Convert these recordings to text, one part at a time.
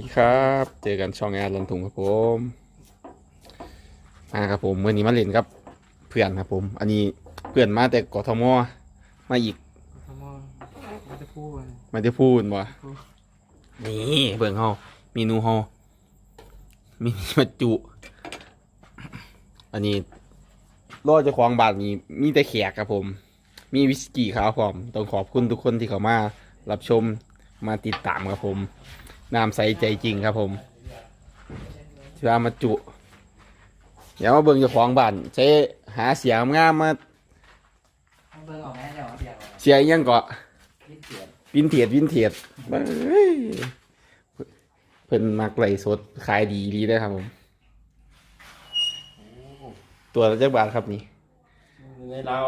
ดีครับ เจอกันช่องแอร์ลันทุงครับผมมาครับผมเมื่อนี้มาเล่นครับ เพื่อนครับผม อันนี้เพื่อนมาแต่กทมมาอีกทำมองไม่จะพูดเลยมาจะพูดบ่นี่เบิ่งเฮาเมนูเฮามีมาจุ อันนี้รอดเจะควงบาทนี้มีแต่แขกครับผม มีวิสกี้ขาวพร้อมต้องขอบคุณทุกคนที่เขามา รับชมมาติดตามครับผม น้ำใสใจจริงครับผมที่ว่ามาจุเดี๋ยวมาเบิ่งเจ้าของบ้านใช้หาเสียงงามมาเบิ่งออกแม่เดี๋ยวเดี๋ยวเสียอิหยังเกาะยิบเสียดวินเทียดวินเทียดเบ้ยเพิ่นมักไหลฟ์สดขายดีดีได้อครับผม ตัวละจักบาทครับนี่ในเรา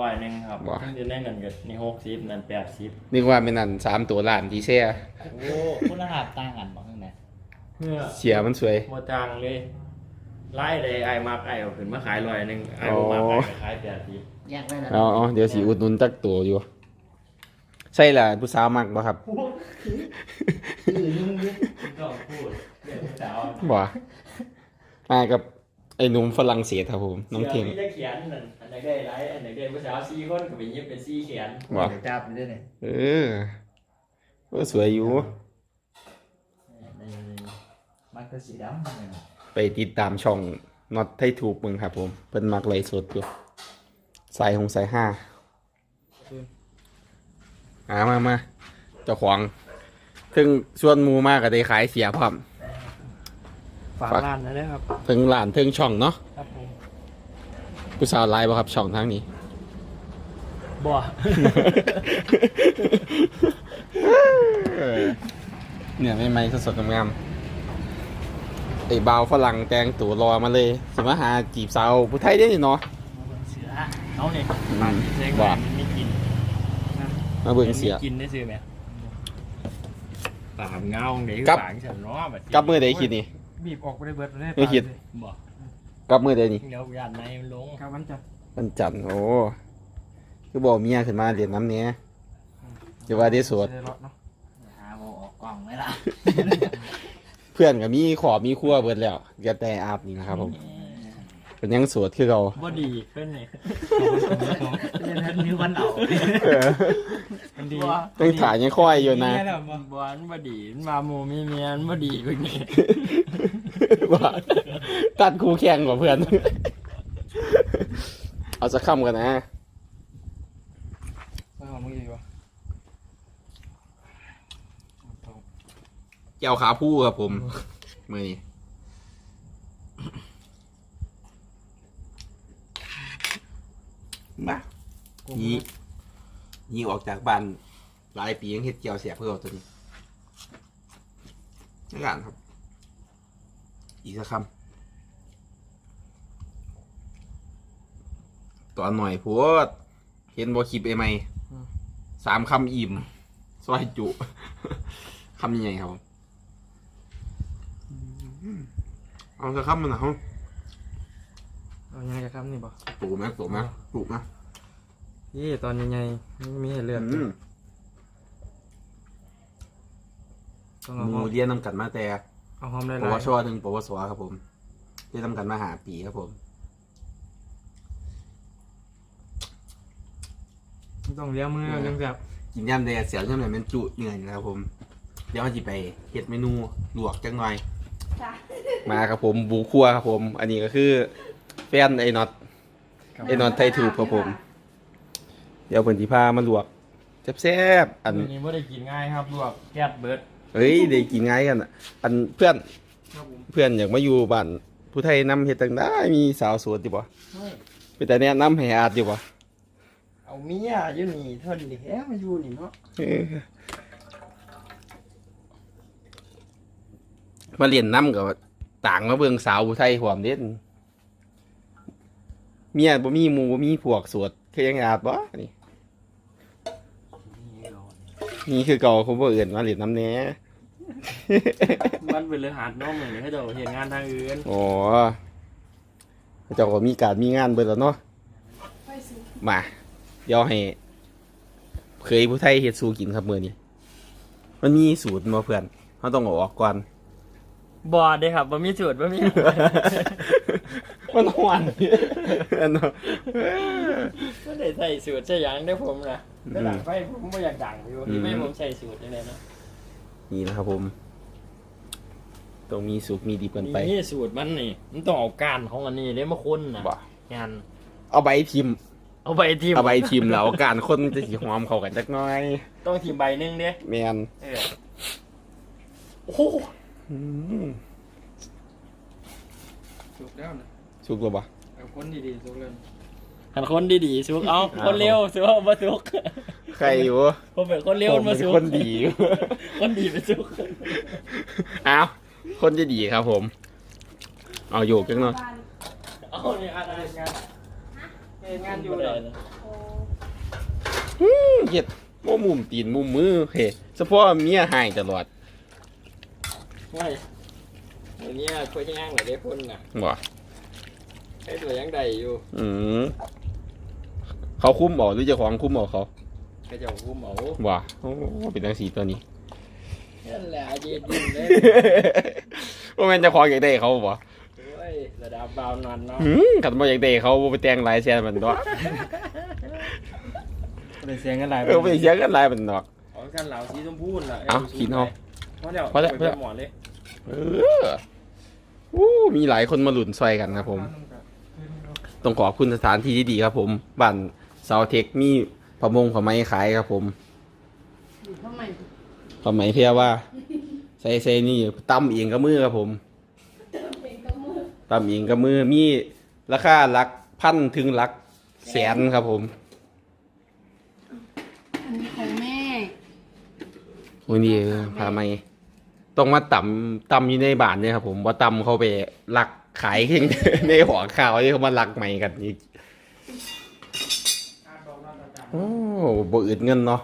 ร้อยหนึ่งครับว้าทั้งเดือนในนั่นก็ในหกสิบนั่นแปดสิบนึกว่าเป็นนั่นสามตัวล้านที่แช่โอ้คุณภาพต่างกันบ้างข้างในเพื่อเสียมันสวย โมจังเลยไล่เลยไอ้มากไอ้เอาขึ้นมาขายร้อยหนึ่งไอ้บ่มากอ๋อไอ้ก็ขายแปดสิบแยกได้แล้วเอาเอาเดี๋ยวสีอุดหนุนจักตัวอยู่ ใช่ล่ะผู้สาวมักบ่ครับต้องพูดเรื่องสาวบ่มากับ ไอ้หนุ่มฝรั่งเศสครับผมน้องเทงสืที่จะเขียนนั่นอันไหนได้ไรอันไหนได้ผู้สาวสี่คนก็ไปยิบเป็นสี่เขียนบ่จับอยู่ด้วยเนี่ยเออก็สวยอยู่ มันก็สีดำเนี่ยไปติดตามช่องน็อตไทยถูกมึงครับผม เพิ่นมักไลฟ์สดอยู่สายหงสายห้าอามามาเจ้าของถึงส่วนหมูมากก็ได้ขายเสียพร้อม ฝากร้านนะเนี่ยครับ ถึงหลานถึงช่องเนาะครับผมผู้สาวไลน์บ่ครับช่องทางนี้ บ่ เออเนี่ยไม่ไม่สดๆงามๆไอ้บ่าวฝรั่งแต่งตัวรอมาเลยสิมาหาจีบสาวผู้ไทยได้นี่เนาะ เสือเอาเนี่ยอืมปากเซ็งบ่มันไม่กินมาเบิ่งเสียมันไม่กินได้ซื้อไหมปากเงาเดี๋ยวกับ ปากฉันเนาะแบบกับมือใดคิดนี่ บีบออกไปได้เบิดเลยไม่คิดบ่กับมือใดนี่เดี๋ยวยันในมันลงครับมันจะมันจันทร์โอ้คือบอกเมียขึ้นมาเรียนน้ำเนี้ยเดี๋ยวว่าได้สวดได้รอดเนาะหาโมออกกล่องไหมล่ะเพื่อนกับมีขอมีครัวเบิดแล้วเหลือแต่อาบนี่นะครับผม เป็นยังสวดคือเราบ่ดีขึ้นเลยเรียนทันนิ้ววันเอามันดีต้องถ่ายยังค่อยอยู่นะนี่แหละบ่บ่อันบ่ดีมันมาหมู่มีเมียอันบ่ดีเพิ่นนี่ว่าตัดคู่แข่งกว่าเพื่อน เอาสักคำกันนะไม่ของมึงดีวะเจ้าขาผู้ครับผม มือนี้ มานี่นี่ออกจากบ้านหลายปียังเฮ็ดเจียวเสียเพื่อเอาตัวนี้นี่กันครับ อีกสักคำตอนหน่อยพวดเห็นบอคลิปเอไหมสามคำอิ่มซอยจุคำยังไงครับผมเอาสักคำมันนะเขา เอายังไงครับนี่บ่ถูกไหมถูกไหมถูกไหมยี่ตอนยังไงมีให้เลือกอืมต้องเอาหหมูอมเรียนนำกันมาแต่เอาหอมได้ปหลาวยชถึงปวสครับผมเรียนนำกันมาหาปีครับผมต้องเลี้ยงมือยังแบบกินยำแดดเสียวยำแดดเป็นจุเหนื่อยนะครับผม เดี๋ยวเราจะไปเฮ็ดเมนูลวกจังหน่อยมาครับผมบูคั่วครับผม อันนี้ก็คือแฟ นไอ้น็อตไอ้น็อตไทยถูกครับผม เดี๋ยวเพิ่นสิพามาลวกแซ่บๆอันอันนี้บ่ได้กินง่ายครับลวกแก๊สเบิดเฮ้ยได้กินง่ายกันอะอันเพื่อนครับผมเพื่อนอยากมาอยู่บ้านผู้ไทยนำเฮ็ดจังได้มีสาวโสดดิบ่เป็นแต่แนะนำให้อาดดิบ่เอาเมียอยู่นี่เท่านี้แฮมาอยู่นี่เนาะเออมาเรียนนำกับต่างมาเบิ่งสาวผู้ไทยหวมเด่น เมียบ่มีหมู่บ่มีพวกโสวดคือยังอาดบ่นี่นี่คือเก่าเขาบ่เอื่นมาเรียนนำแหน่มันเป็นเรื่องหาดน้องเหมือนเขาจะเห็นงานทางอื่นอ๋อเจ้าก็มีการมีงานเบิดแล้วเนาะมาเดี๋ยวให้เคยผู้ไทยเฮ็ดสู้กินครับมื้อนี้มันมีสูตรบ่เพื่อนเฮเขาต้องเอาออกก่อนบอดเด้ครับบ่มีสูตรบ่มี มันหวานอันนั้นบ่ได้ใส่สูตรใช่หยังได้อผมนะอืมแต่หลังไฟผมบ่อยากดังอยู่อืมที่ไม่ผมใส่สูตรจังได๋เนาะนี่นะครับผมต้องมีสุกมีดิบกันไปนี่สูตรมันนี่ มันต้องเอาก้านของอันนี้เด้มาคนน่ะบ่งานเอาใบทิมเอาใบทิมเอาใบทิมแล้วเอาการคนจะสีหอมเข้ากันจักหน้อยต้องทิมใบหนึงเด้แมนเออโอ้โห อืม สุกแล้วนะ สุกหรือเปล่าเอาคนดีๆสุกเลยหันคนดีๆสุกเอาอ้าวคนเร็วสุกบ่สุกใครอยู่ผมเป็นคนเร็วผมมาเป็นสุกคนดีอยู่ คนดีเป็นสุกอ้าวคนจะดีครับผม เอาโยกจังหน่อยเอาเนี่ยอะไรงานเฮ็ดงานอยู่เหรออืมเฮ็ดโมมุมตีนมุมมือเฮ้เฉพาะเมียหายตลอดไม่เดี๋ยวนี้คุยย่างหลายได้พ่นน่ะบ่ ให้ตัวยังใดอยู่อืมเขาคุ้มบอกหรือเจะของคุ้มบอกเขากระเจ้าคุ้มเอาบ่โอ้เป็นตังสีตัวนี้ นั่นแหละยืดยืนเลยว่าแม่นเจะของอยากได้เขาบ่โอ้ยระดับบ่าวนอนเนาะหืมขันบ่อยากได้เขาบ่ไปแต่งหลายแสนมันดอกได้เสียงกันหลายเออไปเสียกันหลายมันดอก ของกันเหล่าสีชมพูน่ะเอากินเอาพอแล้วพอแล้วไปพอแล้วหมอนเลยเอออู้มีหลายคนมาหลุนซอยกันครับผม ต้องขอบคุณสถานที่ที่ดีครับผมบ้านเซาเทคมีพะมงพะไม้ขายครับผมทำไมพะไม้เพียว่าใส่ใส่นี่ตำเองกับมือครับผมเป็นกระมือตำเองกับมือมีราคาหลักพันถึงหลักแสนครับผมอันนี้ของแม่โอ้ยนี่พาไม้ต้องมาตำตำอยู่ในบ้านเนี่ยครับผมว่าตำเขาไปหลัก ขายเองในหัวข่าวที่เขามาหลักใหม่กันอีกโอ้บ่อึดเงินเนาะ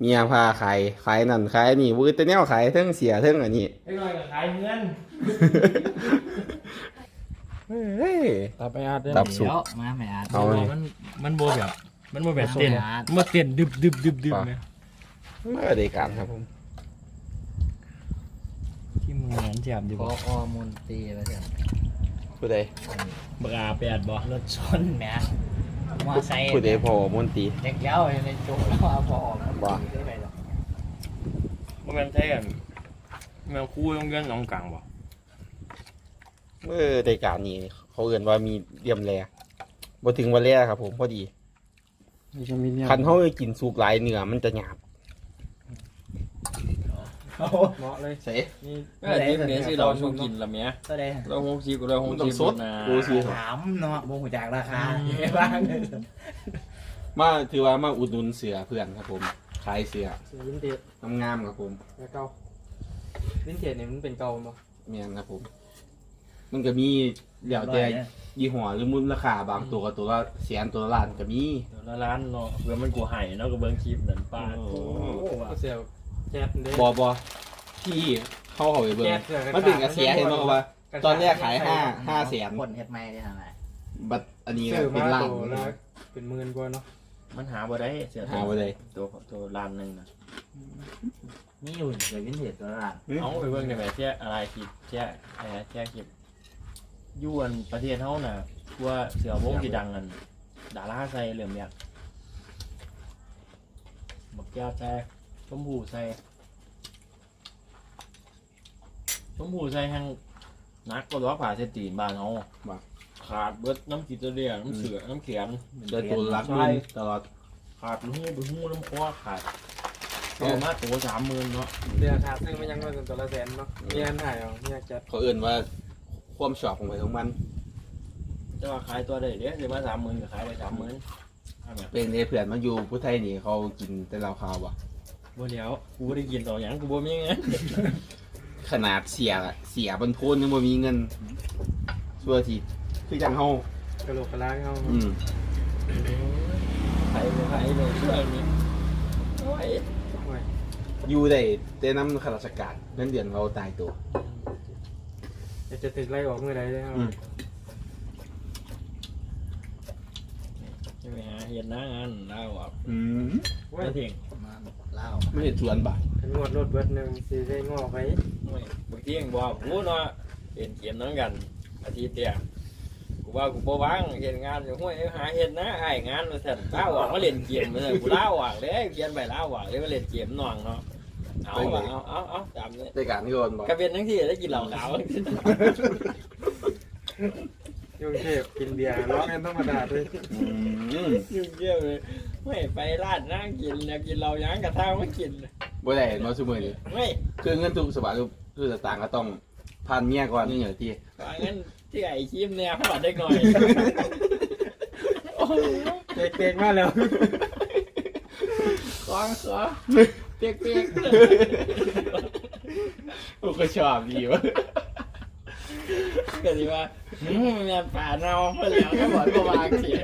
เมียพาขายขายนั่นขายนี่บ่อึดแต่แนวขายเทั้งเสียเทั้งอันนี้ไอ้น้อยก็ขายเงินเฮ้ย ตับไปอาดเด้อตับสุกเดี๋ยวมาไม่อาจเอาเลย มันมันโบแบบ มันโบแบบเอาเต้นเลยอะมันเต้นดึบดึบดึบดึบป่ะเนี่ยเมื่อได้การครับผม ที่มึงเหมือนแจบอยู่พบ่ออมนตรีไปเถอะ ผู้ใดบักอาแปดบ่รถชนแหมมอไซค์ผู้ใดพอมนตรีเด็กเย้าในโจ๊กแล้วเอาพอออกบ่ได้ไปหรอกมันเป็นใช่กันแมวคู่ต้องเงินน้องกลางบ่เมื่อได้การนี้ เขาเอื่นว่ามีเดียมแลบ่ถึงวันแรกครับผมพอดีนี่จะมีเนี่ยคันเขากินสุกหลายเนื้อมันจะหยาบ เหมาะเลยใส่นี่เออที่เนี่ยสิเราชงกินละเมียก็ได้เราหงซีกูเราหงมันต้อซีงสดนะดูสิถามเนาะบ่หูจากราคาเยอะบ้างมาถือว่ามาอุดหนุนเสือเพื่อนครับผมขายเสือเสียวินเทจงามๆครับผมแล้วเก่าวินเทจเนี่ยมันเป็นเก่าบ่แม่นครับผม มันก็มีเดี๋ยวแต่ยี่ห้อหรือมูลค่าบางตัวก็ตัวละแสนตัวละล้านก็มีเดี๋ยวละร้านเนาะเพื่อมันกูไห้เนาะก็เบิ่งคลิปนั่นป้าโอ้โอ้ว่ะก็เสีย แจ๊ดเด้ บอบอที่เข้าเขาไปเบิ่งแจ๊ดเสือมันเป็นกระแสเห็นไหมว่า ตอนแรกขายห้าห้าแสนคนเฮ็ดไม่ได้ทำไมบัตรอันนี้ซื้อเป็นมาล้านโตแล้วเป็นหมื่นกว่าเนาะมันหาบ่ได้เสียหาบ่ได้ตัวตัวร้านหนึงน่ะนี่อยู่เดี๋ยววินเทจตัวละเอาไปเบิ่งได้ไหมเที่ยอะไรคลิปเที่ยอะไรเที่ยคลิปอยวนประเทศเฮาน่ะว่าเสือวงที่ดังกันดาราใส่เหลี่ยมยักษ์บักแก้วใส่ช มพูใส่ชมพูใส่แห้งนักก็ร้อผ่าเสยตีนบ้านเฮาขาดเบิดน้ำกิตเรียน้ำเสือน้ำเขียน ได้ตัวละหลักหมื่นตลอดขาดหูไปหูน้ำคอขาดเอามาตัวสามหมื่นเนาะเดี๋ยวขาดซื้อมายังว่าเป็นตัวละแสนเนาะมีอันถ่ายเอาเนี่ยจัดเขาเอื่นว่าความชอบของไปของมัน จะว่าขายตัวได้เดี๋ยวซื้อมาสามหมื่นก็ขายได้สามหมื่นเอาเนี่ยเป็นในเพื่อนมาอยู่ผู้ไทยนี่เขากินแต่เหล้าขาวบ่ บ่เดี๋ยวกูบ่ได้กินต่อหยังกูบ่มีเงินขนาดเสียเสียบนโพนยังบ่มีเงินชั่วทีคือจังเฮากระโหลกกระลาเขาอืมขายบ่ขายเลยเรื่องนี้โอ้ยอยู่ได้แต่น้ำข้าราชการเงินเดือนเราตายตัวจะจะถึงไล่ออกเมื่อใดได้ครับ อืมจะไปหาเฮ็ดหน้างานลาวอะอืมว่าเถียงมาเล่าไม่เห็นชวนบ่ะเป็นงวดรถเบิดหนึ่งสิได้งอไปอืไม่บางทียังบอกกูเนาะเล่นเกมนั่งกันอาทิตย์เดียวกูว่ากูบ่ว่างเห็นงานอยู่ห้วยหาเห็นนะไอ้ายงานมาสั่นล้าออกมาเล่นเกมมาสั่นกูล้าออกเลยเขียนไปล้าออกเลยมาเล่นเกมนองเนาะเอาว่ะเอาเอาเอาจำเลยได้การที่โอนบอกกระเป็นทั้งที่ได้กินเหล้าขาว ยุ่งเทพกินเบียร์ร้องกันธรรมดาด้วยอืมยุ่งเยี่ยมเลยไม่ไปร้านนั่งกินแล้วกินเหล้ายังกระทั่งไม่กินบ่ได้เห็นมาซุมื้อนี้ไม่คือเงินทุกสบายทุกคือต่างก็ต้องผ่านเมียก่อนนี่อย่างที่ว่างั้นที่ไอ้ชิมเนี่ยเขาบอกได้หน่อยเก่งๆมากแล้วขอขอเปียกเปียกกูก็ชอบดีวะก็ดีว่า อืมงานป่าเนาเพื่อนแล้วก็บอกก็วางเสีย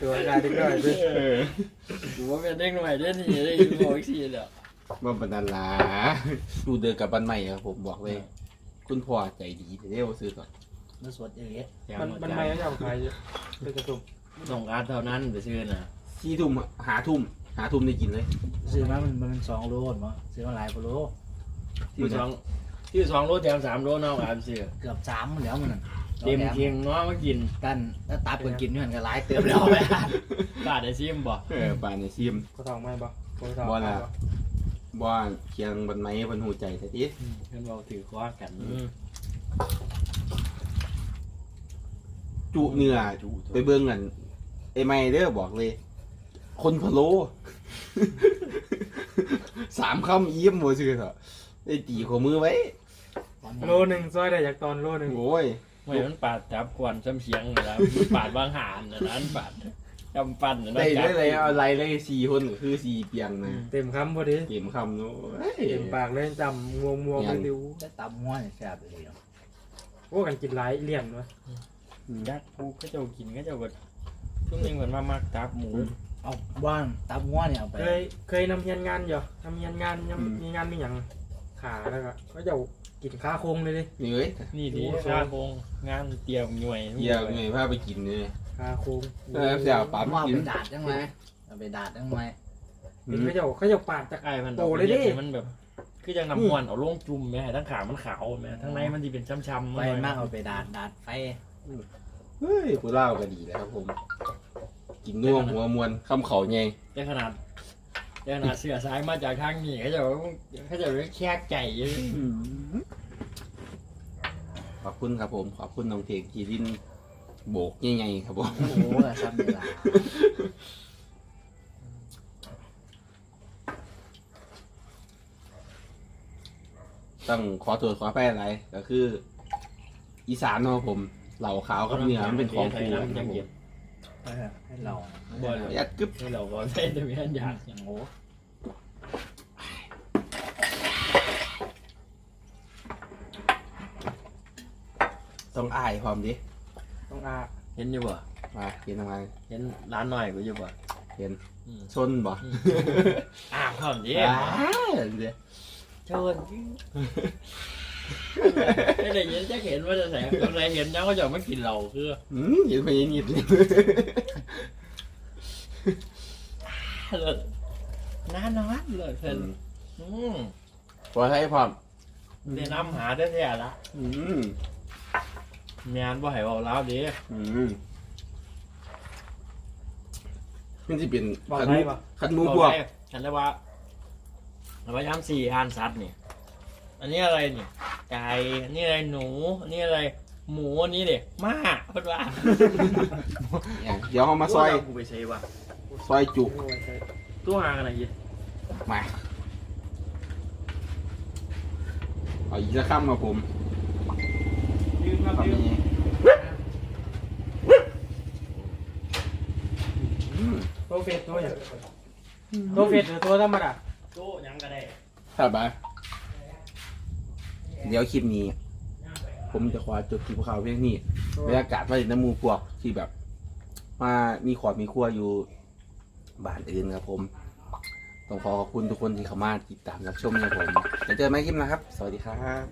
ตัวกายดีด้วยด้วยดูว่าเป็นเด็กหน่อยเล่นนี่ได้ยินบอกสิเด้อมันเป็นนันลาดูเดินกับบ้านใหม่ครับผมบอกเลย คุณพ่อใจดีเดี๋ยวซื้อก่อนมันสวดอย่างเงี้ยมันมันไม่ได้เอาใครเยอะเป็นกระตุกต้องการเท่านั้นไปซื้อน่ะสี่ทุ่มหาทุ่มหาทุ่มได้กินเลยซื้อมามันมันสองโลมั้งซื้อมาหลายโลที่สอง ที่สองโลแถมสามโลเนาะอ่านซื้อเกือบสามแล้วมันเต็มเคียงเนาะมากินกันถ้าตับกันกินนี่มันก็หลายเติมแล้วไปบาดได้ซิมบ่เออป่านในซิมกระทองไม่บ่กระทองบ่ล่ะบ้านเคียงบันไม้บันหูใจแต่ดิเพิ่นบอกถือคว้ากันจุเนื้อไปเบิ่งกันไอ้ไม่เด้อบอกเลย คนพะโล้สามคำเยี่ยมบ่ซื้อเถอะได้ตีข้อมือไว้ โลหนึ่งซอยได้จากตอนโลหนึ่งโอ้ยไม่มันปาดจับกวนซ้ำเสียงเลยนะปาดบางหานนะนั้นปาดจำปั้นนะได้ได้เลยเอาอะไรเลยสี่คนก็คือสี่เปียงนะเต็มคำพอดีเกมคำเนาะเอ้ย เต็มปากเลยจำงวงงวงไปดิวได้ตับม้วนแซ่บเลยโอ้กันกินหลายเลี่ยนวะยักษ์กูก็จะกินก็จะแบบช่วงนี้เหมือนมามักจับหมู เอาบ้านตับม้วนเนี่ยเอาไปเคยเคยนำเฮียนงานอยู่นำเฮียนงานยังมีงานมีอย่าง ขาแล้วก็ก็จะกินข้าโคงเลยดินี่เว้ยนี่ดีข้าโคงงานเตรียมหน่วยเยี่ยมเลยพาไปกินเลยข้าโคงเออเสี่ยวปั๊มเอากินไปดาดยังไงเอาไปดาดยังไงกินเขาจะเขาจะปาดจากไอ้มันโตเลยดิมันแบบคือยังนำมวนเอาลงจุ่มแม่ทั้งขามันขาวแม่ทั้งในมันจะเป็นช้ำๆไปมากเอาไปดาดดาดไฟเฮ้ยกูเล่าก็ดีแล้วครับผม กินน่วงหัวมวนคำเขาไงแต่ขนาด แต่ขนาเสือซ้ายมาจากทางนี้เขาจะเขาจะเรียกแค่ไก่อยู่ขอบคุณครับผม ขอบคุณน้องเทกกีรินโบกใหญ่ๆครับผม โอ้โหซ้ำเวลาต้องขอตรวจขอไปอะไรก็คือ อีสานเนาะผม เหล่าขาวกับเนื้อมันเป็นของคู่กันครับผม ให้เราบ่เลยยัดกึบให้เราก็ใช้แต่ไม่อยากอย่างโง่ต้องอายพร้อมดิต้องอาเห็นอยู่บ่มากินทำไมเห็นร้านหน่อยกูอยู่บ่เห็นอืมชนบ่อ่าพร้อมดิอ้าวเดี๋ยวเชิญ ไม่ได้ยินจะเห็นว่าจะแสงตอนไหนเห็นยังก็จะไม่กินเราคืออืมเห็นไปอยังงี้เลยเลยน้านอนเลยเพิ่นอืมพอให้พร้อมแนะนำหาได้แท้ละอืมแม่นบ่ให้เว้าลาวดิอืมมันจะเป็นบอกขันได้หมูปะ ขันหมูพวก ฉันได้ว่าเราพยายามสี่อ่านสัตว์นี่ อันนี้อะไรนี่ ไก่อันนี้อะไรหนูอันนี้อะไร หมูอันนี้เด็กม้าเพิ่นว่าเนี่ยเดี๋ยวเอามาซอยกูไปใช้ว่ะซอยจุโอ้ยใช่ตู้ห่างกันไหนยี่มา เอาอีกสักคำครับผมยืนครับคำยืนนี้อืมตัวเฟสตัวอย่างตัวเฟสหรือตัวธรรมดาตู้ยังก็ได้ครับบา เดี๋ยวคลิปนี้ ผมจะขอจบคลิปข่าวเพียงนี้บรรยากาศว่าน้ำมูพวกที่แบบ มามีขอบมีครัวอยู่บ้านอื่นครับ ผมต้องขอขอบคุณทุกคนที่เข้ามาติดตามรับชมนะครับผมจะเจอกันไหมคลิปหนะครับ สวัสดีครับ